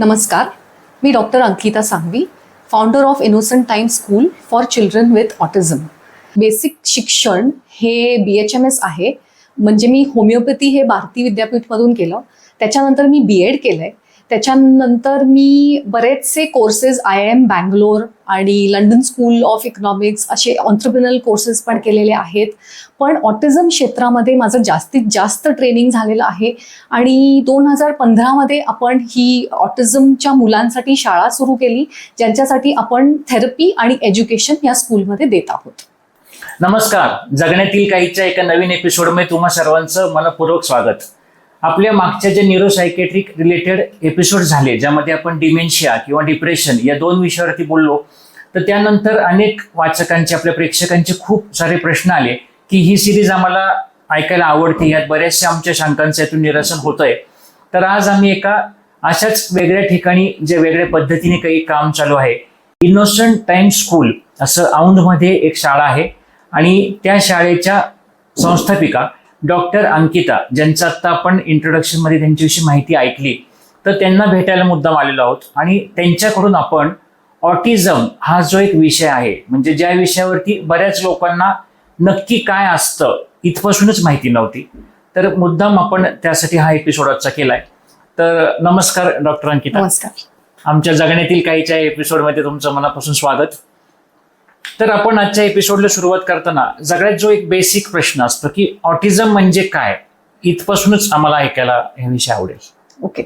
नमस्कार. मी doctor Ankita Sangvi founder of innocent time school for children with autism basic शिक्षण हे बी H M S आहे. म्हणजे मी homeopathy हे भारती विद्यापीठमधून केलं. त्याच्यानंतर मी बी एड केलं आहे त्याच्यानंतर मी बरेचसे कोर्सेस आय एम बँगलोर आणि लंडन स्कूल ऑफ इकॉनॉमिक्स असे ऑन्टरप्रिनल कोर्सेस पण केलेले आहेत. पण ऑटिझम क्षेत्रामध्ये माझं जास्तीत जास्त ट्रेनिंग झालेलं आहे आणि दोन हजार पंधरामध्ये आपण ही ऑटिझमच्या मुलांसाठी शाळा सुरू केली ज्यांच्यासाठी आपण थेरपी आणि एज्युकेशन या स्कूलमध्ये देत आहोत. नमस्कार. जगण्यातील काहीच्या एका नवीन एपिसोडमध्ये तुम्हा सर्वांचं मनपूर्वक स्वागत. आपल्या मागच्या जे न्यूरोसायकेट्रिक रिलेटेड एपिसोड झाले ज्यामध्ये आपण डिमेन्शिया किंवा डिप्रेशन या दोन विषयावरती बोललो तर त्यानंतर अनेक वाचकांचे आपल्या प्रेक्षकांचे खूप सारे प्रश्न आले की ही सिरीज आम्हाला ऐकायला आवडते. यात बऱ्याचशा आमच्या शंकांचं यातून निरसन होतंय. तर आज आम्ही एका अशाच वेगळ्या ठिकाणी जे वेगळ्या पद्धतीने काही काम चालू आहे. इनोसंट टाइम स्कूल असं औंधमध्ये एक शाळा आहे. आणि त्या शाळेच्या संस्थापिका डॉक्टर अंकिता ज्यांचं आत्ता आपण इंट्रोडक्शनमध्ये त्यांच्याविषयी माहिती ऐकली तर त्यांना भेटायला मुद्दाम आलेलो आहोत. आणि त्यांच्याकडून आपण ऑटिझम हा जो एक विषय आहे म्हणजे ज्या विषयावरती बऱ्याच लोकांना नक्की काय असतं इथपासूनच माहिती नव्हती. तर मुद्दाम आपण त्यासाठी हा एपिसोड आजचा केलाय. तर नमस्कार डॉक्टर अंकिता. नमस्कार. आमच्या जगण्यातील काहीच्या एपिसोडमध्ये तुमचं मनापासून स्वागत. तर आपण आजच्या एपिसोडला सुरुवात करताना सगळ्यात जो एक बेसिक प्रश्न असतो की ऑटिझम म्हणजे काय? इथपासूनच आम्हाला ऐकायला हे विषय आवडेल. ओके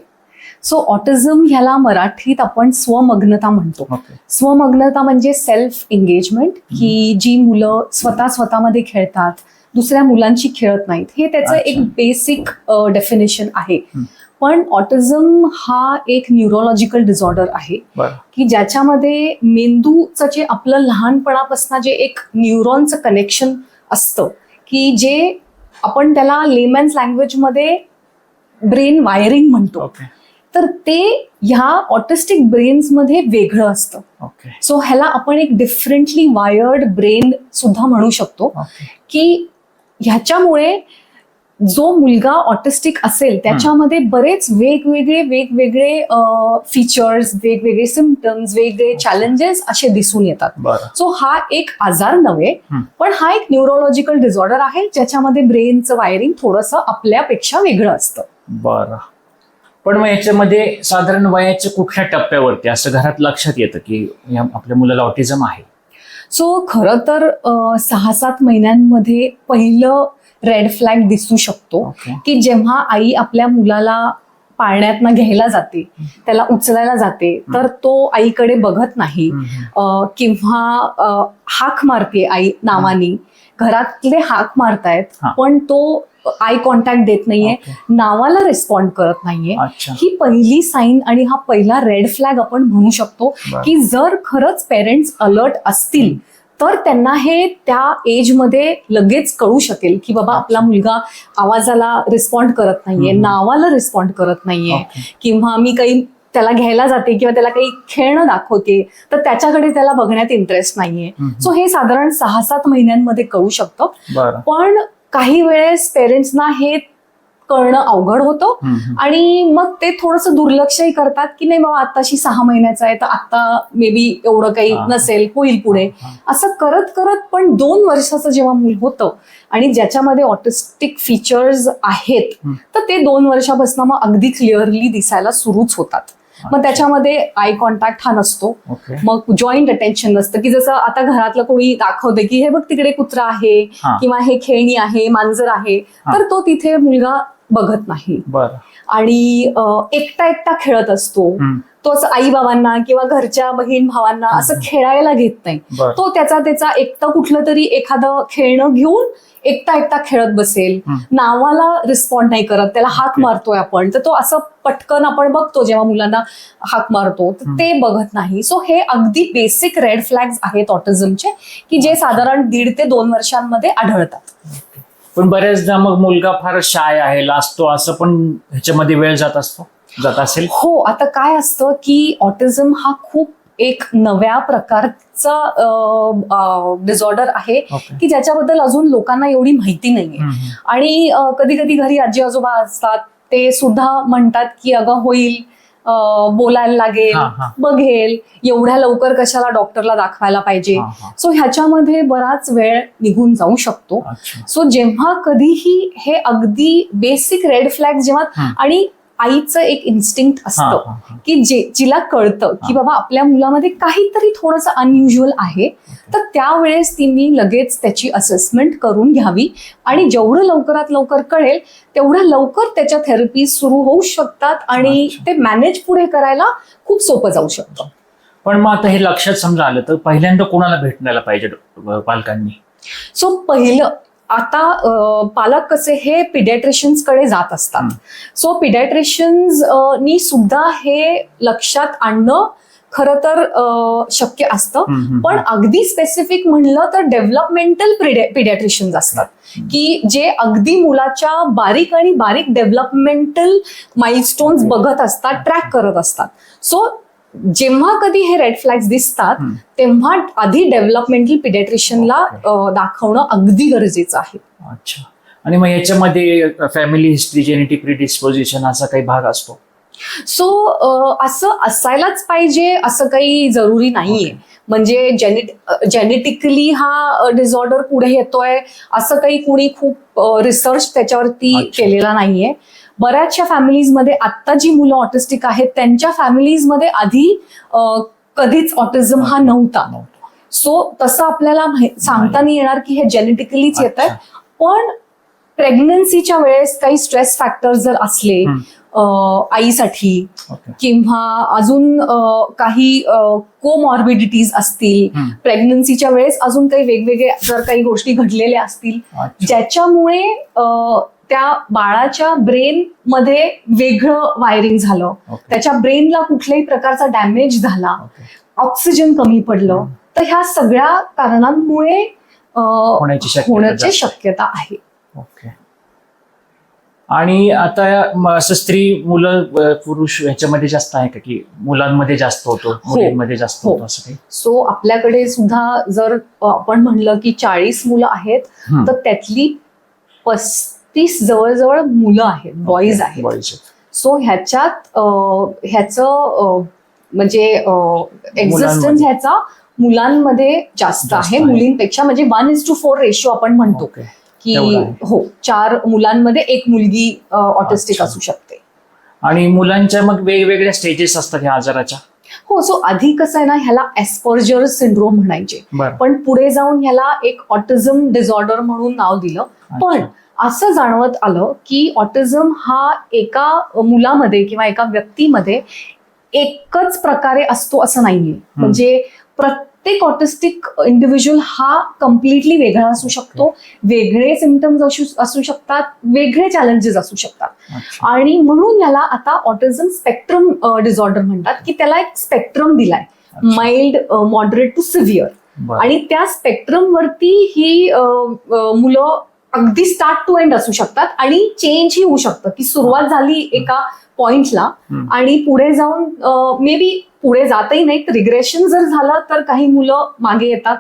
सो ऑटिझम ह्याला मराठीत आपण स्वमग्नता म्हणतो. स्वमग्नता म्हणजे सेल्फ एंगेजमेंट की जी मुलं स्वतः स्वतःमध्ये खेळतात दुसऱ्या मुलांशी खेळत नाहीत हे त्याचं. एक बेसिक डेफिनेशन आहे. पण ऑटिझम हा एक न्यूरोलॉजिकल डिसऑर्डर आहे. की ज्याच्यामध्ये मेंदूचं जे आपलं लहानपणापासून जे एक न्यूरॉनचं कनेक्शन असतं की जे आपण त्याला लेमॅन्स लँग्वेजमध्ये ब्रेन वायरिंग म्हणतो. तर ते ह्या ऑटिस्टिक ब्रेन्समध्ये वेगळं असतं. सो ह्याला आपण एक डिफरंटली वायर्ड ब्रेन सुद्धा म्हणू शकतो. की ह्याच्यामुळे जो मुलगा ऑटिस्टिक असेल त्याच्यामध्ये बरेच वेगवेगळे वेगवेगळे फीचर्स वेगवेगळे सिमटम्स वेगवेगळे चॅलेंजेस असे दिसून येतात. सो हा एक आजार नव्हे. पण हा एक न्यूरोलॉजिकल डिसऑर्डर आहे ज्याच्यामध्ये ब्रेनचं वायरिंग थोडंसं आपल्यापेक्षा वेगळं असतं. बरं. पण मग याच्यामध्ये साधारण वयाच्या कुठल्या टप्प्यावरती? असं घरात लक्षात येतं की आपल्या मुलाला ऑटिझम आहे. सो खरं तर सहा सात महिन्यांमध्ये पहिलं रेड फ्लॅग दिसू शकतो की जेव्हा आई आपल्या मुलाला पाळण्यातनं घ्यायला जाते त्याला उचलायला जाते तर तो आईकडे बघत नाही. किंवा हाक मारते आई नावानी. घरातले हाक मारतायत. पण तो आय कॉन्टॅक्ट देत नाहीये. नावाला रिस्पॉन्ड करत नाहीये. ही पहिली साईन आणि हा पहिला रेड फ्लॅग आपण म्हणू शकतो. की जर खरंच पेरेंट्स अलर्ट असतील तर त्यांना हे त्या एजमध्ये लगेच कळू शकेल की बाबा आपला मुलगा आवाजाला रिस्पॉन्ड करत नाहीये. नावाला रिस्पॉन्ड करत नाहीये. किंवा मी काही त्याला घ्यायला जाते किंवा त्याला काही खेळणं दाखवते तर त्याच्याकडे त्याला बघण्यात इंटरेस्ट नाहीये. सो हे साधारण सहा सात महिन्यांमध्ये कळू शकतं पण काही वेळेस पेरेंट्सना हे कळणं अवघड होतं. आणि मग ते थोडंसं दुर्लक्षही करतात की नाही बाबा आताशी सहा महिन्याचा आहे तर आता मे बी एवढं काही. नसेल होईल पुढे. असं करत करत पण दोन वर्षाचं जेव्हा मूल होतं आणि ज्याच्यामध्ये ऑटिस्टिक फीचर्स आहेत. तर ते दोन वर्षापासून मग अगदी क्लिअरली दिसायला सुरूच होतात मग त्याच्यामध्ये आय कॉन्टॅक्ट हा नसतो मग जॉईंट अटेन्शन नसतं की जसं आता घरातलं कोणी दाखवते की हे बघ तिकडे कुत्रा आहे. किंवा हे खेळणी आहे मांजर आहे. तर तो तिथे मुलगा बघत नाही. आणि एकटा एकटा खेळत असतो. तोच आई बाबांना किंवा घरच्या बहीण भावांना असं खेळायला घेत नाही. तो त्याचा त्याचा एकटा कुठलं तरी एखादं खेळणं घेऊन एकटा एकटा खेळत बसेल. नावाला रिस्पॉन्ड नाही करत. त्याला हाक. मारतोय आपण. तर तो असं पटकन आपण बघतो जेव्हा मुलांना हाक मारतो तर. ते बघत नाही. सो हे अगदी बेसिक रेड फ्लॅग्स आहेत ऑटिझमचे की जे साधारण दीड ते दोन वर्षांमध्ये आढळतात. पण बऱ्याचदा मग मुलगा फार शाय आहे लाजतो असं पण ह्याच्यामध्ये वेळ जात असतो जात असेल? हो आता काय असतं की ऑटिझम हा खूप एक नव्या प्रकारचा डिसऑर्डर आहे ओके. की ज्याच्याबद्दल अजून लोकांना एवढी माहिती नाहीये. आणि कधी कधी घरी आजी आजोबा असतात ते सुद्धा म्हणतात की अगं होईल. बोलायला लागेल हा, हा. बघेल एवढ्या लवकर कशाला डॉक्टरला दाखवायला पाहिजे हा, हा. सो ह्याच्यामध्ये बराच वेळ निघून जाऊ शकतो अच्छा सो जेव्हा कधीही हे अगदी बेसिक रेड फ्लॅग जेव्हा. आणि आईचं एक इन्स्टिंक्ट असतं. की जे जिला कळतं की. बाबा आपल्या मुलामध्ये काहीतरी थोडंसं अनयुज्युअल आहे तर त्यावेळेस तिने लगेच त्याची असेसमेंट करून घ्यावी आणि जेवढं लवकरात लवकर कळेल तेवढ्या लवकर त्याच्या थेरपी सुरू होऊ शकतात आणि. ते मॅनेज पुढे करायला खूप सोपं जाऊ शकतं पण मग आता हे लक्षात समजा आलं तर पहिल्यांदा कोणाला भेटण्याला पाहिजे पालकांनी सो पहिलं आता पालक कसे हे पिडॅट्रिशियन्सकडे जात असतात. सो पिडॅट्रिशियन्स नी सुद्धा हे लक्षात आणणं खरं तर शक्य असतं. पण अगदी स्पेसिफिक म्हणलं तर डेव्हलपमेंटल पिडॅट्रिशियन्स असतात. की जे अगदी मुलाच्या बारीक आणि बारीक डेव्हलपमेंटल माइलस्टोन्स. बघत असतात ट्रॅक करत असतात. सो जेव्हा कधी हे रेड फ्लॅग्स दिसतात. तेव्हा आधी डेव्हलपमेंटल पिडॅट्रिशियनला. दाखवणं अगदी गरजेचं आहे अच्छा आणि मग याच्यामध्ये फॅमिली हिस्ट्री जेनेटिक प्रिडिस्पोजिशन असा काही भाग असतो सो असं असायलाच पाहिजे असं काही जरुरी नाहीये. म्हणजे जेनेट जेनेटिकली हा डिझॉर्डर पुढे येतोय असं काही कुणी खूप रिसर्च त्याच्यावरती. केलेला नाहीये बऱ्याचशा फॅमिलीजमध्ये आत्ता जी मुलं ऑटिस्टिक आहेत त्यांच्या फॅमिलीजमध्ये आधी कधीच ऑटिझम हा नव्हता सो तसं आपल्याला सांगता नाही येणार की हे जेनेटिकलीच येत आहे. पण प्रेग्नन्सीच्या वेळेस काही स्ट्रेस फॅक्टर जर असले आईसाठी किंवा अजून काही कोमॉर्बिडिटीज असतील. प्रेग्नन्सीच्या वेळेस अजून काही वेगवेगळे जर काही गोष्टी घडलेल्या असतील. ज्याच्यामुळे त्या बाळाच्या ब्रेन मध्ये वेगळं वायरिंग झालं ओके. त्याच्या ब्रेनला कुठल्याही प्रकारचा डॅमेज झाला. ऑक्सिजन कमी पडलं. तर ह्या सगळ्या कारणांमुळे होण्याची शक्यता आहे ओके आणि आता असं स्त्री मुलं पुरुष ह्याच्यामध्ये जास्त आहे का की मुलांमध्ये जास्त होतो मुलींमध्ये जास्त हो. होतो असं काही सो आपल्याकडे सुद्धा जर आपण म्हणलं की चाळीस मुलं आहेत. तर त्यातली पस्तीस जवळजवळ मुलं आहेत बॉईज आहेत. सो ह्याच्यात ह्याचं म्हणजे एक्झिस्टन्स. ह्याचा मुलांमध्ये जास्त आहे. मुलींपेक्षा म्हणजे one is to four ratio आपण म्हणतो. की. हो चार मुलांमध्ये एक मुलगी ऑटिस्टिक. असू शकते आणि मुलांच्या मग वेगवेगळ्या स्टेजेस असतात ह्या आजाराच्या हो सो आधी कसं आहे ना ह्याला एस्पर्जर सिंड्रोम म्हणायचे पण पुढे जाऊन ह्याला एक ऑटिझम डिझॉर्डर म्हणून नाव दिलं पण असं जाणवत आलं की ऑटिझम हा एका मुलामध्ये किंवा एका व्यक्तीमध्ये एकच प्रकारे असतो असं नाहीये. म्हणजे प्रत्येक ऑटिस्टिक इंडिव्हिज्युअल हा कम्प्लिटली वेगळा असू शकतो. वेगळे सिमटम्स असू असू शकतात वेगळे चॅलेंजेस असू शकतात. आणि म्हणून याला आता ऑटिझम स्पेक्ट्रम डिझॉर्डर म्हणतात की त्याला एक स्पेक्ट्रम दिलाय. Mild moderate to severe. आणि त्या स्पेक्ट्रम वरती ही मुलं अगदी स्टार्ट टू एंड असू शकतात आणि चेंज ही होऊ शकतं की सुरुवात झाली एका पॉइंटला. आणि पुढे जाऊन मे बी पुढे जातही नाही रिग्रेशन जर झालं तर काही मुलं मागे येतात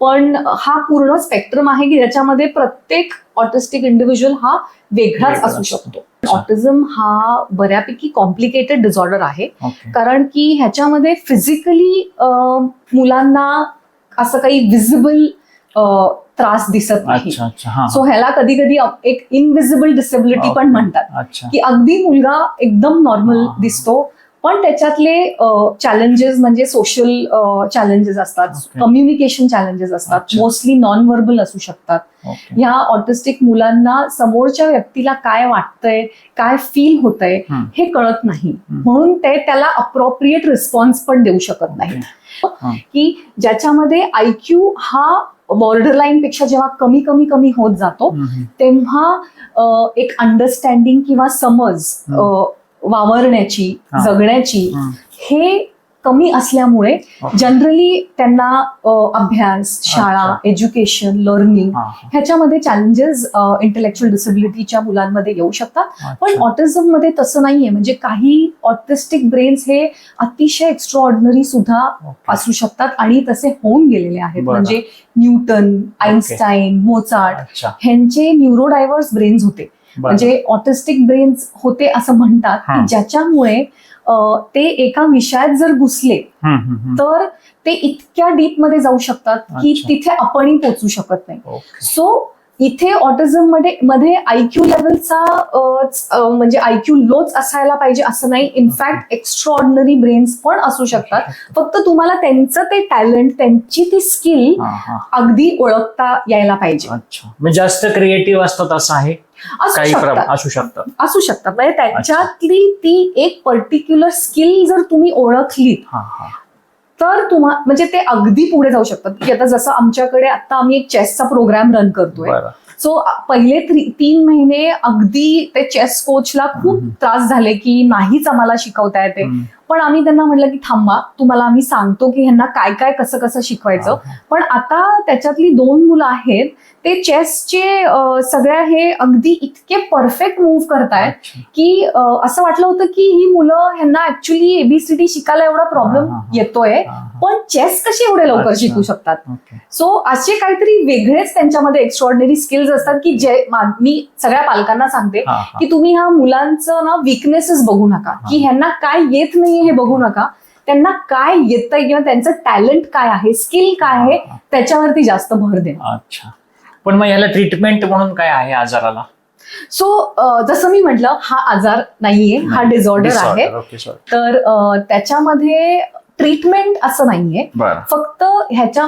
पण हा पूर्ण स्पेक्ट्रम आहे की ज्याच्यामध्ये प्रत्येक ऑटिस्टिक इंडिव्हिज्युअल हा वेगळाच वेगळा असू. शकतो. ऑटिझम हा बऱ्यापैकी कॉम्प्लिकेटेड डिझॉर्डर आहे. कारण की ह्याच्यामध्ये फिजिकली मुलांना असं काही विजिबल त्रास दिसत नाही सो ह्याला कधी कधी एक इनविजिबल डिसेबिलिटी पण. म्हणतात की अगदी मुलगा एकदम नॉर्मल. दिसतो पण त्याच्यातले चॅलेंजेस म्हणजे सोशल चॅलेंजेस असतात. कम्युनिकेशन चॅलेंजेस असतात. मोस्टली नॉन व्हर्बल असू शकतात. ह्या ऑटिस्टिक मुलांना समोरच्या व्यक्तीला काय वाटतंय काय फील होतंय. हे कळत नाही. म्हणून ते त्याला अप्रोप्रिएट रिस्पॉन्स पण देऊ शकत नाही ओके. की ज्याच्यामध्ये आयक्यू हा बॉर्डर लाईन पेक्षा जेव्हा कमी कमी कमी होत जातो. तेव्हा एक अंडरस्टँडिंग किंवा समज वावरण्याची. जगण्याची. हे कमी असल्यामुळे. जनरली त्यांना अभ्यास शाळा. Education learning. ह्याच्यामध्ये चॅलेंजेस इंटेलेक्च्युअल डिसेबिलिटीच्या मुलांमध्ये येऊ शकतात पण. ऑटिझममध्ये तसं नाहीये म्हणजे काही ऑटिस्टिक ब्रेन्स हे अतिशय एक्स्ट्रॉर्डनरी सुद्धा ओके. असू शकतात आणि तसे होऊन गेलेले आहेत. म्हणजे न्यूटन आईन्स्टाईन मोचार्ट ह्यांचे न्यूरोडायव्हर्स ब्रेन्स होते म्हणजे ऑटिस्टिक ब्रेन्स होते असं म्हणतात. की ज्याच्यामुळे ते एका विषयात जर घुसले. तर ते इतक्या डीपमध्ये जाऊ शकतात की. तिथे आपणही पोचू शकत नाही. सो इथे ऑटिझममध्ये मध्ये आयक्यू लेवलचा म्हणजे आयक्यू लोच असायला पाहिजे असं नाही इनफॅक्ट एक्स्ट्रॉर्डनरी ब्रेन्स पण असू शकतात फक्त तुम्हाला त्यांचं ते टॅलेंट त्यांची ती स्किल. अगदी ओळखता यायला पाहिजे अच्छा म्हणजे जास्त क्रिएटिव्ह असतात असं आहे काही प्रमाण शकतात असू शकतं असू शकतात. म्हणजे त्याच्यातली ती एक पर्टिक्युलर स्किल जर तुम्ही ओळखली हा हा. तर तुम्हा म्हणजे ते अगदी पुढे जाऊ शकतात. की आता जसं आमच्याकडे आता आम्ही एक चेसचा प्रोग्राम रन करतोय. बरं. सो पहिले थ्री- तीन महिने अगदी ते चेस कोचला खूप हम्म. त्रास झाले की नाहीच आम्हाला शिकवता येते. हम्म. पण आम्ही त्यांना म्हटलं की थांबा तुम्हाला आम्ही सांगतो की ह्यांना काय काय कसं कसं शिकवायचं पण आता त्याच्यातली दोन मुलं आहेत ते चेसचे सगळ्या हे अगदी इतके परफेक्ट मूव्ह करतायत. की असं वाटलं होतं की ही मुलं ह्यांना ऍक्च्युली एबीसीडी शिकायला एवढा प्रॉब्लेम. येतोय. पण चेस कशी एवढे लवकर. शिकू शकतात. सो असे काहीतरी वेगळेच त्यांच्यामध्ये एक्स्ट्रॉर्डनरी स्किल्स असतात की जे मा- सगळ्या पालकांना सांगते. की तुम्ही ह्या मुलांचं ना विकनेसेस बघू नका की ह्यांना काय येत नाहीये हे बघू नका. त्यांना काय येतंय किंवा त्यांचं टॅलेंट काय आहे स्किल काय आहे त्याच्यावरती जास्त भर दे. अच्छा. पण मग याला ट्रीटमेंट म्हणून काय आहे आजाराला? सो जसं मी म्हटलं हा आजार नाहीये हा डिसऑर्डर आहे. तर त्याच्यामध्ये ट्रीटमेंट असं नाहीये. फक्त ह्याच्या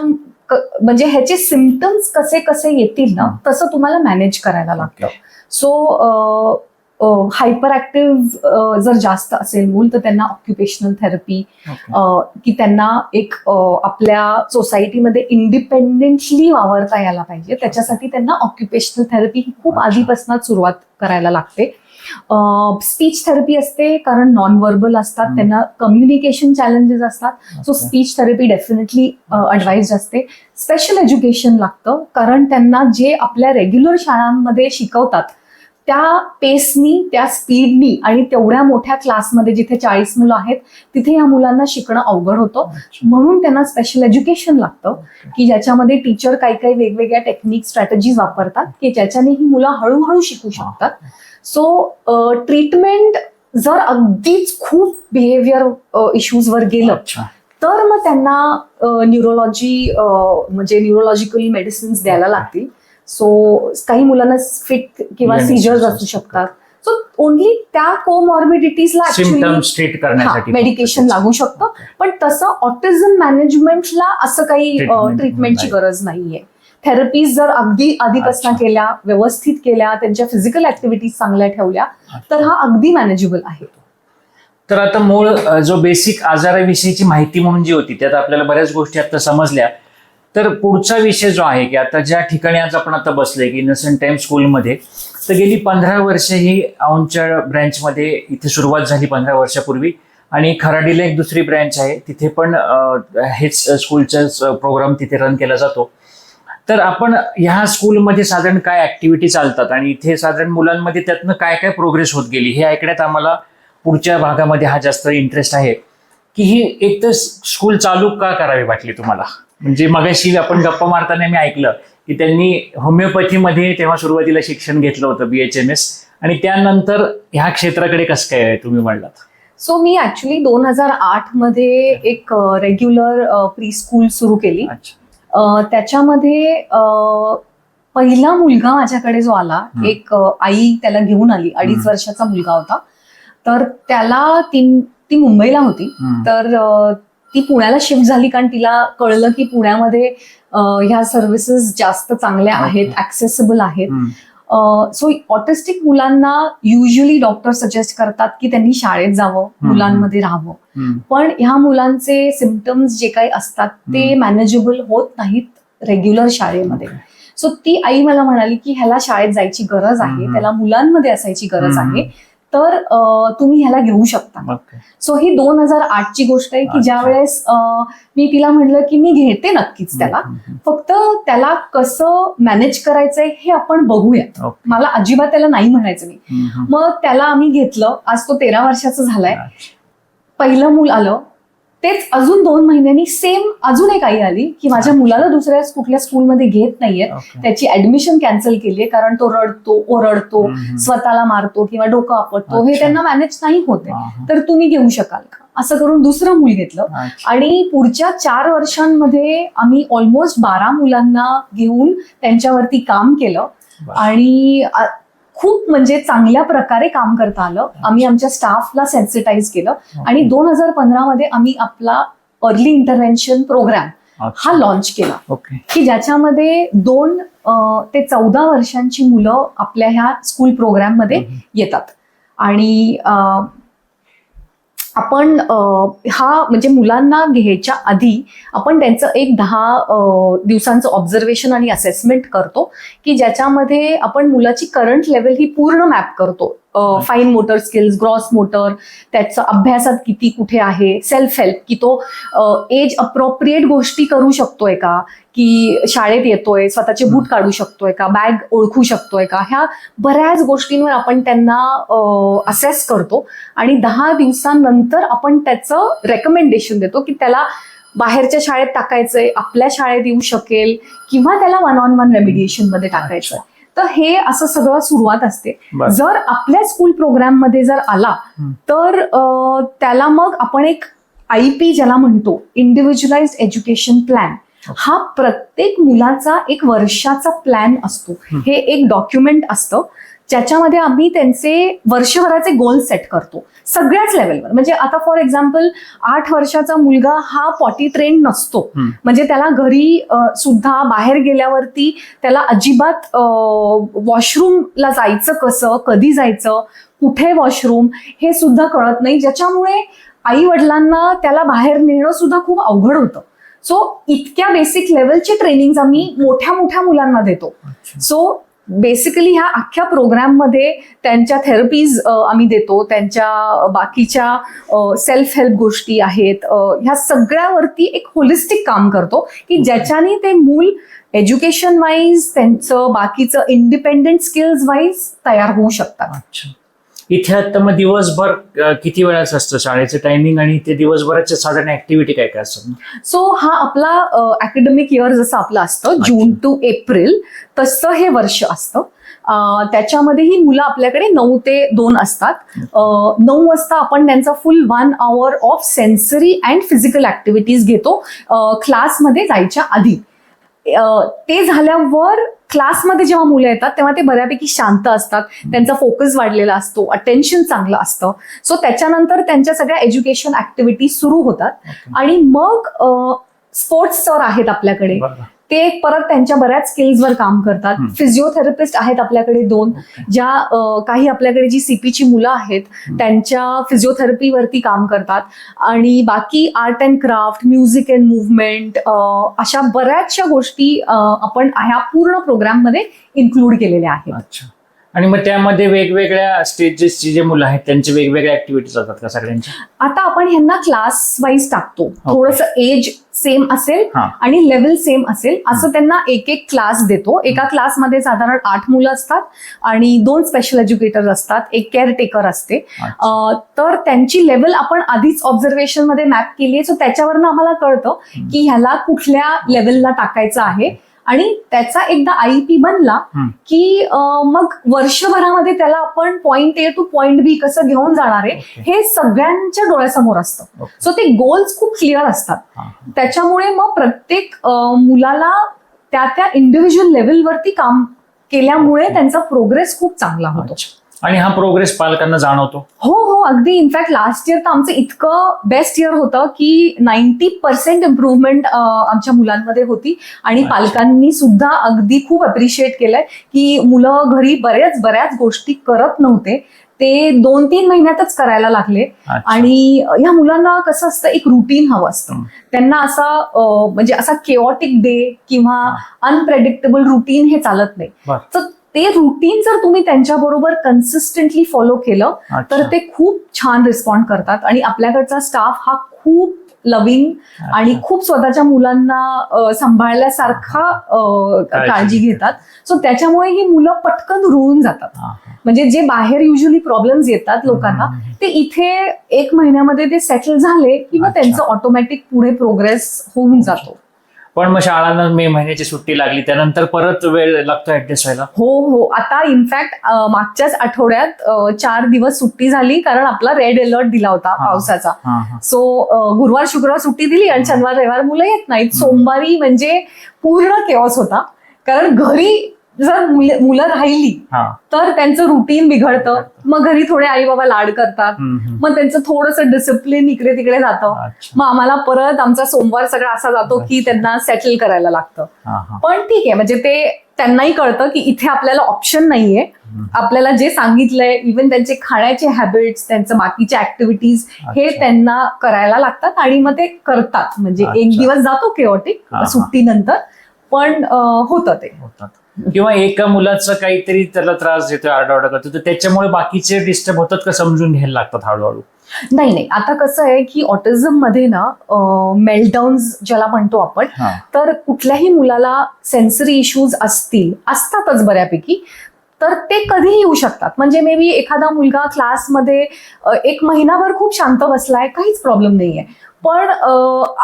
म्हणजे ह्याचे सिमटम्स कसे कसे येतील ना तसं तुम्हाला मॅनेज करायला लागतं. सो हायपर ऍक्टिव्ह जर जास्त असेल मूल तर त्यांना ऑक्युपेशनल थेरपी. की त्यांना एक आपल्या सोसायटीमध्ये इंडिपेंडेंटली वावरता यायला पाहिजे त्याच्यासाठी त्यांना ऑक्युपेशनल थेरपी ही खूप अच्छा. आधीपासूनच सुरुवात करायला लागते स्पीच थेरपी असते कारण नॉन व्हर्बल असतात. त्यांना कम्युनिकेशन चॅलेंजेस असतात so. Speech therapy definitely advise असते स्पेशल एज्युकेशन लागतं कारण त्यांना जे आपल्या रेग्युलर शाळांमध्ये शिकवतात त्या पेसनी त्या स्पीडनी आणि तेवढ्या मोठ्या क्लासमध्ये जिथे चाळीस मुलं आहेत तिथे या मुलांना शिकणं अवघड होतं. म्हणून त्यांना स्पेशल एज्युकेशन लागतं की ज्याच्यामध्ये टीचर काही काही वेगवेगळ्या टेक्निक स्ट्रॅटेजीज वापरतात की ज्याच्याने ही मुलं हळूहळू शिकू शकतात. सो ट्रीटमेंट जर अगदीच खूप बिहेवियर इश्यूजवर गेलं तर मग त्यांना न्यूरोलॉजी म्हणजे न्यूरोलॉजिकल मेडिसिन्स द्यायला लागतील. सो काही मुलांना फिट किंवा सिजर्स असू शकतात. सो ओनली त्या कोमॉर्बिडिटीजला मेडिकेशन लागू शकतं. पण तसं ऑटिझम मॅनेजमेंटला असं काही ट्रीटमेंटची. गरज नाहीये. थेरपीज जर अगदी आधीपासून. केल्या व्यवस्थित केल्या त्यांच्या फिजिकल ऍक्टिव्हिटीज चांगल्या ठेवल्या तर हा अगदी मॅनेजेबल आहे. तर आता मूळ जो बेसिक आजाराविषयीची माहिती म्हणून जी होती त्यात आपल्याला बऱ्याच गोष्टी आता समजल्या. तर पुढचा विषय जो आहे की आता ज्या ठिकाणी आज आपण आता बसले की इनोसंट टाइम स्कूलमध्ये तर गेली पंधरा वर्ष ही औंच्या ब्रँचमध्ये इथे सुरुवात झाली पंधरा वर्षापूर्वी. आणि खराडीला एक दुसरी ब्रँच आहे तिथे पण हेच स्कूलचा प्रोग्राम तिथे रन केला जातो. तर आपण ह्या स्कूलमध्ये साधारण काय ऍक्टिव्हिटी चालतात आणि इथे साधारण मुलांमध्ये त्यातनं काय काय प्रोग्रेस होत गेली हे ऐकण्यात आम्हाला पुढच्या भागामध्ये हा जास्त इंटरेस्ट आहे. की ही एक तर स्कूल चालू का करावी वाटली तुम्हाला? म्हणजे मगाशी आपण गप्पा मारताना मी ऐकलं की त्यांनी होमिओपॅथीमध्ये तेव्हा सुरुवातीला शिक्षण घेतलं होतं बी एच एम एस आणि त्यानंतर ह्या क्षेत्राकडे कसं काय तुम्ही म्हणलात? सो मी ऍक्च्युली दोन हजार आठमध्ये एक रेग्युलर प्री स्कूल सुरू केली. त्याच्यामध्ये पहिला मुलगा माझ्याकडे जो आला. एक आई त्याला घेऊन आली. अडीच. वर्षाचा मुलगा होता. तर त्याला ती ती मुंबईला होती. तर ती पुण्याला शिफ्ट झाली कारण तिला कळलं की पुण्यामध्ये ह्या सर्व्हिसेस जास्त चांगल्या. आहेत ऍक्सेसिबल आहेत. सो ऑटिस्टिक मुलांना युजली डॉक्टर सजेस्ट करतात की त्यांनी शाळेत जावं. मुलांमध्ये राहावं. पण ह्या मुलांचे सिमटम्स जे काही असतात ते. मॅनेजेबल होत नाहीत रेग्युलर शाळेमध्ये. सो ती आई मला म्हणाली की ह्याला शाळेत जायची गरज आहे. त्याला मुलांमध्ये असायची गरज. आहे तर तुम्ही ह्याला घेऊ शकता. सो ही दोन हजार आठची गोष्ट आहे की. ज्या वेळेस मी तिला म्हटलं की मी घेते नक्कीच त्याला. फक्त त्याला कसं मॅनेज करायचंय हे आपण बघूया Okay. मला अजिबात त्याला नाही म्हणायचं मी. मग त्याला आम्ही घेतलं आज तो तेरा वर्षाचा झालाय. पहिलं मूल आलं तेच अजून दोन महिन्यांनी सेम अजून एक आई आली की माझ्या मुलाला दुसऱ्या कुठल्या स्कूलमध्ये घेत नाहीये. त्याची ऍडमिशन कॅन्सल केली आहे कारण तो रडतो ओरडतो. स्वतःला मारतो किंवा डोकं आपटतो हे. त्यांना मॅनेज नाही होते. तर तुम्ही घेऊ शकाल का असं करून दुसरं मूल घेतलं. आणि पुढच्या चार वर्षांमध्ये आम्ही ऑलमोस्ट बारा मुलांना घेऊन त्यांच्यावरती काम केलं. आणि खूप म्हणजे चांगल्या प्रकारे काम करता आलं. आम्ही आमच्या स्टाफला सेन्सिटाईज केलं. आणि दोन हजार पंधरा मध्ये आम्ही आपला अर्ली इंटरव्हेन्शन प्रोग्राम. हा लॉन्च केला. की ज्याच्यामध्ये दोन ते चौदा वर्षांची मुलं आपल्या ह्या स्कूल प्रोग्राममध्ये. येतात. आणि आपण हा म्हणजे मुलांना घ्यायच्या आधी आपण त्यांचं एक दहा दिवसांचं ऑब्झर्वेशन आणि असेसमेंट करतो की ज्याच्यामध्ये आपण मुलाची करंट लेवल ही पूर्ण मॅप करतो. Fine motor skills gross motor त्याचं अभ्यासात किती कुठे आहे? सेल्फ हेल्प की तो एज अप्रोप्रिएट गोष्टी करू शकतोय का? की शाळेत येतोय स्वतःचे बूट काढू शकतोय का? बॅग ओळखू शकतोय का? ह्या बऱ्याच गोष्टींवर आपण त्यांना असेस करतो आणि दहा दिवसांनंतर आपण त्याचं रेकमेंडेशन देतो की त्याला बाहेरच्या शाळेत टाकायचंय आपल्या शाळेत येऊ शकेल किंवा त्याला वन ऑन वन रेमिडिएशनमध्ये टाकायचंय. तर हे असं सगळं सुरुवात असते. जर आपल्या स्कूल प्रोग्राममध्ये जर आला. तर त्याला मग आपण एक आय पी ज्याला म्हणतो इंडिव्हिज्युअलाइज एज्युकेशन प्लॅन हा प्रत्येक मुलाचा एक वर्षाचा प्लॅन असतो. हे एक डॉक्युमेंट असतं ज्याच्यामध्ये आम्ही त्यांचे वर्षभराचे गोल सेट करतो. सगळ्याच लेवलवर म्हणजे आता फॉर एक्झाम्पल आठ वर्षाचा मुलगा हा पॉटी ट्रेन नसतो. म्हणजे त्याला घरी सुद्धा बाहेर गेल्यावरती त्याला अजिबात वॉशरूमला जायचं कसं कधी जायचं कुठे वॉशरूम हे सुद्धा कळत नाही. ज्याच्यामुळे आई वडिलांना त्याला बाहेर नेणं सुद्धा खूप अवघड होतं. सो इतक्या बेसिक लेवलची ट्रेनिंग आम्ही मोठ्या मोठ्या मुलांना देतो. सो बेसिकली ह्या अख्ख्या प्रोग्राममध्ये त्यांच्या थेरपीज आम्ही देतो. त्यांच्या बाकीच्या सेल्फ हेल्प गोष्टी आहेत. ह्या सगळ्यावरती एक होलिस्टिक काम करतो की ज्याच्याने ते मूल एज्युकेशन वाईज त्यांचं बाकीचं इंडिपेंडेंट स्किल्स वाईज तयार होऊ शकतात. इथे आता मग दिवसभर अ, किती वेळाचं असतं शाळेचं टायमिंग आणि ते दिवसभराच्या साधारण ऍक्टिव्हिटी काय काय असतात सो हा आपला अकॅडमिक इयर जसं आपलं असतं जून टू एप्रिल तसं हे वर्ष असतं. अं, त्याच्यामध्ये ही मुलं आपल्याकडे नऊ ते दोन असतात. अं, नऊ वाजता आपण त्यांचा full one hour of sensory and physical activities घेतो क्लासमध्ये जायच्या आधी. ते झाल्यावर क्लासमध्ये जेव्हा मुलं येतात तेव्हा ते बऱ्यापैकी शांत असतात. त्यांचा फोकस वाढलेला असतो अटेन्शन चांगलं असतं. सो त्याच्यानंतर त्यांच्या सगळ्या एज्युकेशन ऍक्टिव्हिटी सुरू होतात. आणि मग स्पोर्ट्स सर आहेत आपल्याकडे. ते परत त्यांच्या बऱ्याच स्किल्सवर काम करतात. फिजिओथेरपिस्ट आहेत आपल्याकडे दोन. ज्या काही आपल्याकडे जी सीपीची मुलं आहेत त्यांच्या फिजिओथेरपीवरती काम करतात. आणि बाकी art and craft music and movement अशा बऱ्याचशा गोष्टी आपण ह्या पूर्ण प्रोग्राममध्ये इन्क्लूड केलेल्या आहेत. आणि मग त्यामध्ये वेगवेगळ्या स्टेजेसची जे मुलं आहेत त्यांचे वेगवेगळ्या ऍक्टिव्हिटीज असतात का सगळ्यांच्या आता आपण ह्यांना क्लास वाईज टाकतो. थोडस एज सेम असेल हा. आणि लेवल सेम असेल असं त्यांना एक एक क्लास देतो. एका क्लासमध्ये साधारण आठ मुलं असतात आणि दोन स्पेशल एज्युकेटर असतात एक केअर टेकर असते. अच्छा. अं, तर त्यांची लेवल आपण आधीच ऑब्झर्वेशनमध्ये मॅप केली आहे सो त्याच्यावरनं आम्हाला कळतं की ह्याला कुठल्या लेवलला टाकायचं आहे. आणि त्याचा एकदा आय पी बनला. की मग वर्षभरामध्ये त्याला आपण point A to point B कसं घेऊन जाणार आहे. हे सगळ्यांच्या डोळ्यासमोर असतं. सो ते गोल्स खूप क्लिअर असतात. त्याच्यामुळे मग प्रत्येक मुलाला त्या त्या इंडिव्हिज्युअल लेवलवरती काम केल्यामुळे त्यांचा प्रोग्रेस खूप चांगला होतो. आणि हा प्रोग्रेस पालकांना जाणवतो हो हो अगदी इनफॅक्ट लास्ट इयर तर आमचं इतकं बेस्ट इयर होतं की नाईन्टी पर्सेंट इम्प्रुव्हमेंट आमच्या मुलांमध्ये होती आणि. पालकांनी सुद्धा अगदी खूप अप्रिशिएट केलंय की मुलं घरी बऱ्याच बऱ्याच गोष्टी करत नव्हते ते दोन तीन महिन्यातच करायला लागले. आणि या मुलांना कसं असतं एक रुटीन हवं असतं. त्यांना असा म्हणजे असा केओटिक डे किंवा अनप्रेडिक्टेबल रुटीन हे चालत नाही. तर ते रुटीन जर तुम्ही त्यांच्या बरोबर कन्सिस्टंटली फॉलो केलं तर. ते खूप छान रिस्पॉन्ड करतात आणि आपल्याकडचा स्टाफ हा खूप लविंग आणि. खूप स्वतःच्या मुलांना सांभाळल्यासारखा काळजी घेतात. सो त्याच्यामुळे ही मुलं पटकन रुळून जातात. म्हणजे जे बाहेर युजली प्रॉब्लेम्स येतात लोकांना. ते इथे एक महिन्यामध्ये ते सेटल झाले की मग. त्यांचं ऑटोमॅटिक पुढे प्रोग्रेस होऊन जातो पण मग शाळांना मे महिन्याची सुट्टी लागली त्यानंतर परत वेळ लागतो ऍडजस्ट व्हायला? हो हो. आता इनफॅक्ट मागच्याच आठवड्यात चार दिवस सुट्टी झाली कारण आपला रेड अलर्ट दिला होता. पावसाचा. सो गुरुवार शुक्रवार सुट्टी दिली आणि शनिवार रविवार मुलं येत नाहीत. सोमवारी म्हणजे पूर्ण केऑस होता. कारण घरी जर मुले- राहिली तर त्यांचं रुटीन बिघडतं. मग घरी थोडे आई बाबा लाड करतात. मग त्यांचं थोडंसं डिसिप्लिन इकडे तिकडे जातं मग आम्हाला परत आमचा सोमवार सगळा असा जातो की त्यांना सेटल करायला लागतं. पण ठीक आहे म्हणजे ते त्यांनाही कळतं की इथे आपल्याला ऑप्शन नाहीये. आपल्याला जे सांगितलंय इव्हन त्यांचे खाण्याचे हॅबिट्स त्यांचं बाकीच्या ऍक्टिव्हिटीज हे. त्यांना करायला लागतात आणि मग ते करतात. म्हणजे एक. दिवस जातो केओटिक. सुट्टीनंतर. पण होतं ते. होतात. किंवा एका मुलाचं काहीतरी त्याला त्रास देतोय आरडाओरडा करतो तर त्याच्यामुळे बाकीचे डिस्टर्ब होतात का समजून घ्यायला लागतात हळूहळू? नाही नाही. आता कसं आहे की ऑटिझममध्ये ना मेल्टडाऊन्स ज्याला म्हणतो आपण तर कुठल्याही मुलाला सेन्सरी इश्यूज असतील असतातच बऱ्यापैकी तर ते कधीही येऊ शकतात. म्हणजे मे बी एखादा मुलगा क्लासमध्ये एक महिनाभर खूप शांत बसलाय काहीच प्रॉब्लेम नाहीये. पण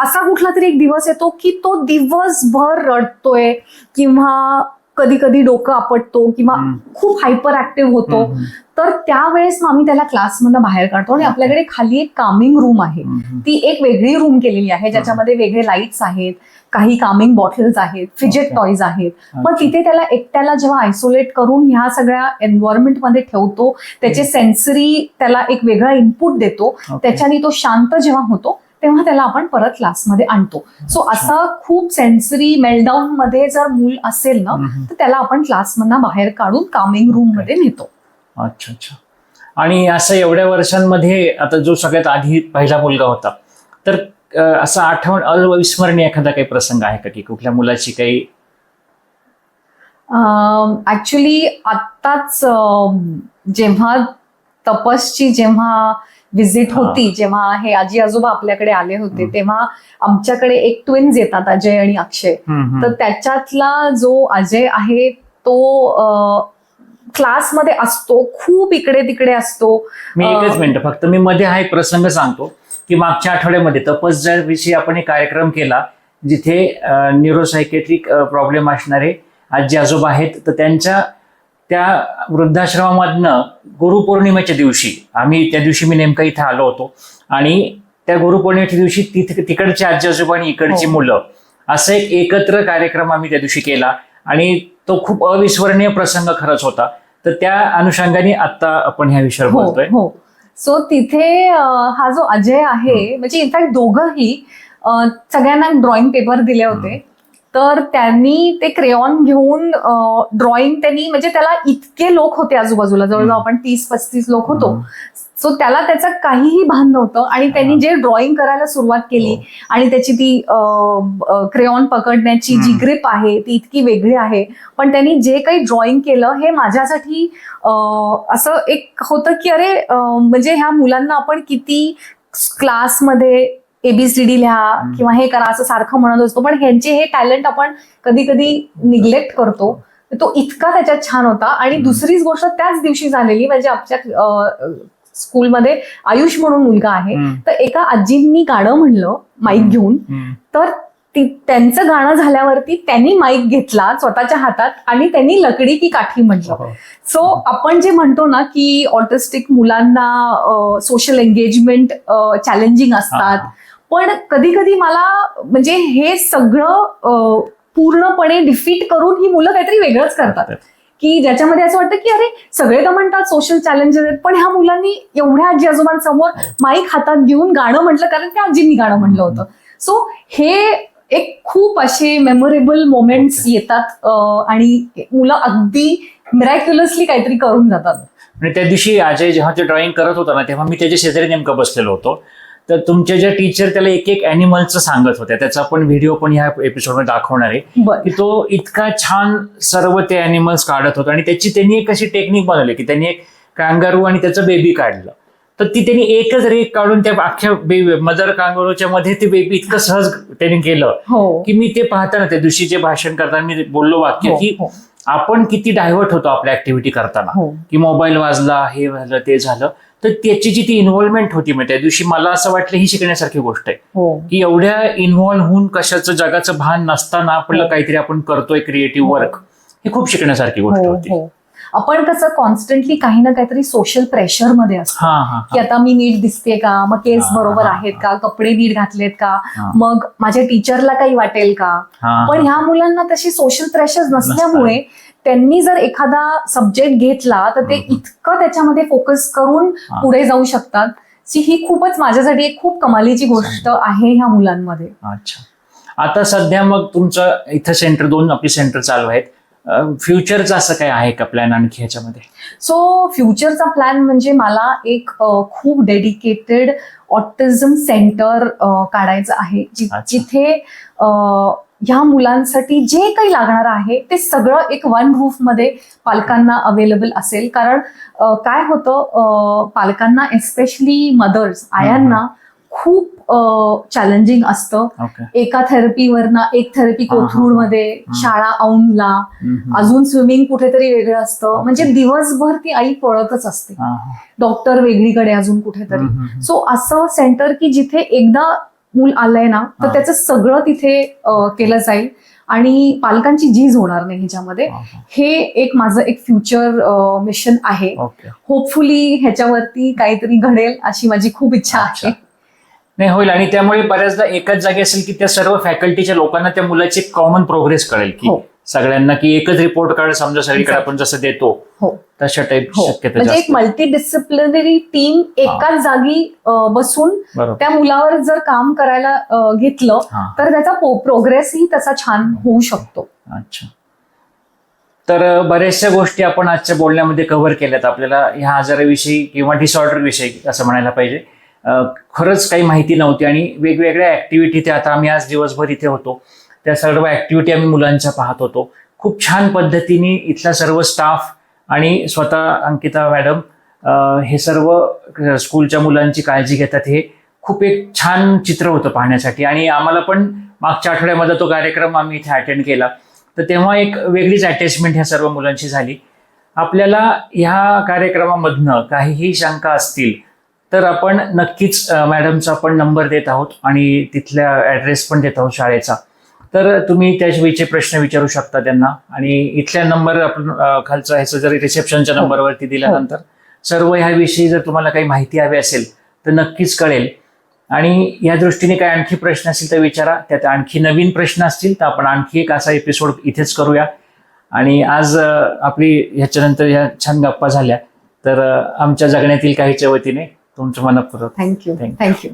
असा कुठला तरी एक दिवस येतो की तो दिवसभर रडतोय किंवा कधी कधी डोकं आपटतो किंवा. खूप हायपर ऍक्टिव्ह होतो तर त्यावेळेस मग आम्ही त्याला क्लासमधनं बाहेर काढतो आणि आपल्याकडे खाली एक कामिंग रूम आहे. ती एक वेगळी रूम केलेली आहे ज्याच्यामध्ये वेगळे लाईट्स आहेत काही कामिंग बॉटल्स आहेत फिजेट. टॉईज आहेत मग. तिथे त्याला एकट्याला जेव्हा आयसोलेट करून ह्या सगळ्या एन्व्हायरमेंटमध्ये ठेवतो त्याचे सेन्सरी त्याला एक वेगळा इनपुट देतो. त्याच्याने तो शांत जेव्हा होतो तेव्हा त्याला आपण परत क्लासमध्ये आणतो. सो असं खूप सेन्सरी मेलडाऊन मध्ये जर मूल असेल ना. तर त्याला आपण क्लासमधनं बाहेर काढून कामिंग रूममध्ये नेतो. अच्छा अच्छा. आणि असं एवढ्या वर्षांमध्ये आता जो सगळ्यात आधी पहिला मुलगा होता तर असं आठवण अविस्मरणीय एखादा काही प्रसंग आहे का की कुठल्या मुलाची काही? ऍक्च्युली आत्ताच जेव्हा तपसची जेव्हा विजिट हा. होती जेव्हा हे आजी आजोबा आपल्याकडे आले होते. तेव्हा आमच्याकडे एक ट्विन्स येतात अजय आणि अक्षय. तर त्याच्यातला जो अजय आहे तो क्लासमध्ये असतो खूप इकडे तिकडे असतो मी एकच मिनिट फक्त मी मध्ये हा एक प्रसंग सांगतो की मागच्या आठवड्यामध्ये तपसविषयी आपण एक कार्यक्रम केला जिथे न्यूरोसायकेट्रिक प्रॉब्लेम असणारे आजी आजोबा आहेत तर त्यांच्या त्या वृद्धाश्रमामधनं गुरुपौर्णिमेच्या दिवशी आम्ही त्या दिवशी मी नेमका इथे आलो होतो. आणि त्या गुरुपौर्णिमेच्या दिवशी तिथे तिकडचे आजी आजोबा आणि इकडची हो. मुलं असं एक एकत्र कार्यक्रम आम्ही त्या दिवशी केला. आणि तो खूप अविस्मरणीय प्रसंग खरंच होता. तर त्या अनुषंगाने आता आपण ह्या विषयावर हो बोलतोय. हो. सो तिथे हा जो अजय आहे म्हणजे इनफॅक्ट दोघंही सगळ्यांना ड्रॉइंग पेपर दिले होते. तर त्यांनी ते क्रेऑन घेऊन ड्रॉइंग त्यांनी म्हणजे त्याला इतके लोक होते आजूबाजूला जवळजवळ. आपण तीस पस्तीस लोक होतो. सो त्याला त्याचं काहीही भान नव्हतं आणि त्यांनी. जे ड्रॉइंग करायला सुरुवात केली हो. आणि त्याची ती क्रेऑन पकडण्याची जी. ग्रिप आहे ती इतकी वेगळी आहे पण त्यांनी जे काही ड्रॉइंग केलं हे माझ्यासाठी असं एक होतं की अरे म्हणजे ह्या मुलांना आपण किती क्लासमध्ये एबीसीडी लिहा. किंवा हे करा असं सारखं म्हणत असतो पण ह्यांचे हे टॅलेंट आपण कधी कधी निग्लेक्ट करतो तो इतका त्याच्यात छान होता आणि. दुसरीच गोष्ट त्याच दिवशी झालेली म्हणजे आमच्या स्कूलमध्ये आयुष म्हणून मुलगा आहे तर एका आजींनी गाणं म्हणलं माईक. घेऊन. तर त्यांचं गाणं झाल्यावरती त्यांनी माईक घेतला स्वतःच्या हातात आणि त्यांनी लकडी की काठी म्हटलं हो. सो आपण जे म्हणतो ना की ऑटिस्टिक मुलांना सोशल एंगेजमेंट चॅलेंजिंग असतात हा. पण कधी कधी मला म्हणजे हे सगळं पूर्णपणे डिफीट करून ही मुलं काहीतरी वेगळंच करतात. की ज्याच्यामध्ये असं वाटतं की अरे सगळे तर म्हणतात सोशल चॅलेंजेस आहेत पण ह्या मुलांनी एवढ्या आजी आजोबांसमोर माईक हातात घेऊन गाणं म्हटलं कारण त्या आजींनी गाणं म्हटलं होतं. सो हे एक खूप असे मेमोरेबल मोमेंट्स. येतात आणि मुलं अगदी मिरॅक्युलसली काहीतरी करून जातात. आणि त्या दिवशी अजय जेव्हा ते ड्रॉइंग करत होता ना तेव्हा मी त्याच्या शेजारी नेमकं बसलेलो होतो. तर तुमच्या ज्या टीचर त्याला एक एक अॅनिमलचं सांगत होत्या. त्याचा पण व्हिडिओ पण ह्या एपिसोडमध्ये दाखवणार आहे. की तो इतका छान सर्व ते अॅनिमल्स काढत होता आणि त्याची त्यांनी एक अशी टेक्निक बनवली की त्यांनी एक कांगारू आणि त्याचं बेबी काढलं. तर ती त्यांनी एकच रेक काढून त्या अख्ख्या बेबी मदर कांगारूच्या मध्ये ते बेबी इतकं सहज त्यांनी केलं हो. की मी ते पाहताना त्या दिवशी जे भाषण करताना मी बोललो वाक्य हो, की हो, आपण किती डायव्हर्ट होतो आपल्या ऍक्टिव्हिटी करताना. की मोबाईल वाजला हे झालं ते झालं. तर त्याची जी ती इन्व्हॉल्वमेंट होती मग त्या दिवशी मला असं वाटलं ही शिकण्यासारखी गोष्ट आहे. हो. की एवढ्या इन्व्हॉल्व्ह होऊन कशाचं जगाचं भान नसताना आपलं हो. काहीतरी आपण करतोय क्रिएटिव्ह वर्क ही. खूप शिकण्यासारखी गोष्ट हो होती. आपण कसं कॉन्स्टंटली काही ना काहीतरी सोशल प्रेशरमध्ये असतो. की आता मी नीट दिसते का? मग केस बरोबर आहेत का? कपडे नीट घातलेत का. मग माझ्या टीचरला काही वाटेल का? पण ह्या मुलांना तशी सोशल प्रेशर नसल्यामुळे त्यांनी जर एखादा सब्जेक्ट घेतला तर ते. इतकं त्याच्यामध्ये फोकस करून. पुढे जाऊ शकतात. ही खूपच माझ्यासाठी एक खूप कमालीची गोष्ट आहे ह्या मुलांमध्ये. अच्छा. आता सध्या मग तुमचं इथं सेंटर दोन आपली सेंटर चालू आहेत. फ्युचरचं असं काय आहे का प्लॅन आणखी ह्याच्यामध्ये? सो फ्युचरचा प्लॅन म्हणजे मला एक खूप डेडिकेटेड ऑटिझम सेंटर काढायचं आहे. जिथे ह्या मुलांसाठी जे काही लागणार आहे ते सगळं एक वन रूफमध्ये पालकांना अवेलेबल असेल. कारण काय होतं पालकांना एस्पेशली मदर्स आयांना खूप चॅलेंजिंग असतं. ओके एका थेरपीवरनं एक थेरपी. कोथरूडमध्ये हम्म. शाळा औंधला अजून स्विमिंग कुठेतरी वेगळं असतं. ओके. म्हणजे दिवसभर ती आई पळतच असते. डॉक्टर वेगळीकडे अजून कुठेतरी. सो असं सेंटर की जिथे एकदा मूल आलंय ना तर. त्याचं सगळं तिथे केलं जाईल. आणि पालकांची झीज होणार नाही ह्याच्यामध्ये हे एक माझं एक फ्युचर मिशन आहे. होपफुली ह्याच्यावरती काहीतरी घडेल अशी माझी खूप इच्छा. आहे. नाही होईल. आणि त्यामुळे बऱ्याचदा एकाच जागी असेल की त्या सर्व फॅकल्टीच्या लोकांना त्या मुलाची कॉमन प्रोग्रेस कळेल की हो. सगळ्यांना की एकच रिपोर्ट कार्ड समजा सगळीकडे. आपण जसं देतो हो. तशा टाईप हो. म्हणजे एक जास्त. मल्टी डिसिप्लिनरी टीम एकाच जागी बसून त्या मुलावर जर काम करायला घेतलं तर त्याचा प्रोग्रेसही तसा छान होऊ शकतो. अच्छा. तर बऱ्याचशा गोष्टी आपण आजच्या बोलण्यामध्ये कव्हर केल्यात. आपल्याला ह्या आजाराविषयी किंवा डिसऑर्डर विषयी असं म्हणायला पाहिजे. खरंच काही माहिती नव्हती आणि वेगवेगळ्या ऍक्टिव्हिटी त्या आता आम्ही आज दिवसभर इथे होतो. त्या सर्व ऍक्टिव्हिटी आम्ही मुलांच्या पाहत होतो. खूप छान पद्धतीने इथला सर्व स्टाफ आणि स्वतः अंकिता मॅडम हे सर्व स्कूलच्या मुलांची काळजी घेतात. हे खूप एक छान चित्र होतं पाहण्यासाठी. आणि आम्हाला पण मागच्या आठवड्यामध्ये तो कार्यक्रम आम्ही इथे अटेंड केला. तर तेव्हा एक वेगळीच अटॅचमेंट ह्या सर्व मुलांची झाली. आपल्याला ह्या कार्यक्रमामधनं काहीही शंका असतील तर आपण नक्कीच मॅडमचा आपण नंबर देत आहोत आणि तिथल्या ॲड्रेस पण देत आहोत शाळेचा. तर तुम्ही त्याविषयीचे प्रश्न विचारू शकता त्यांना. आणि इथल्या नंबर आपण खालचा ह्याचं जर रिसेप्शनच्या हो. नंबरवरती दिल्यानंतर सर्व ह्याविषयी जर तुम्हाला काही माहिती हवी असेल तर नक्कीच कळेल. आणि या दृष्टीने काही आणखी प्रश्न असतील तर विचारा. त्यात आणखी नवीन प्रश्न असतील तर आपण आणखी एक असा एपिसोड इथेच करूया. आणि आज आपली ह्याच्यानंतर ह्या छान गप्पा झाल्या. तर आमच्या जगण्यातील काहीच्या वतीने तुमचं मनपूर्वक थँक्यू. थँक्यू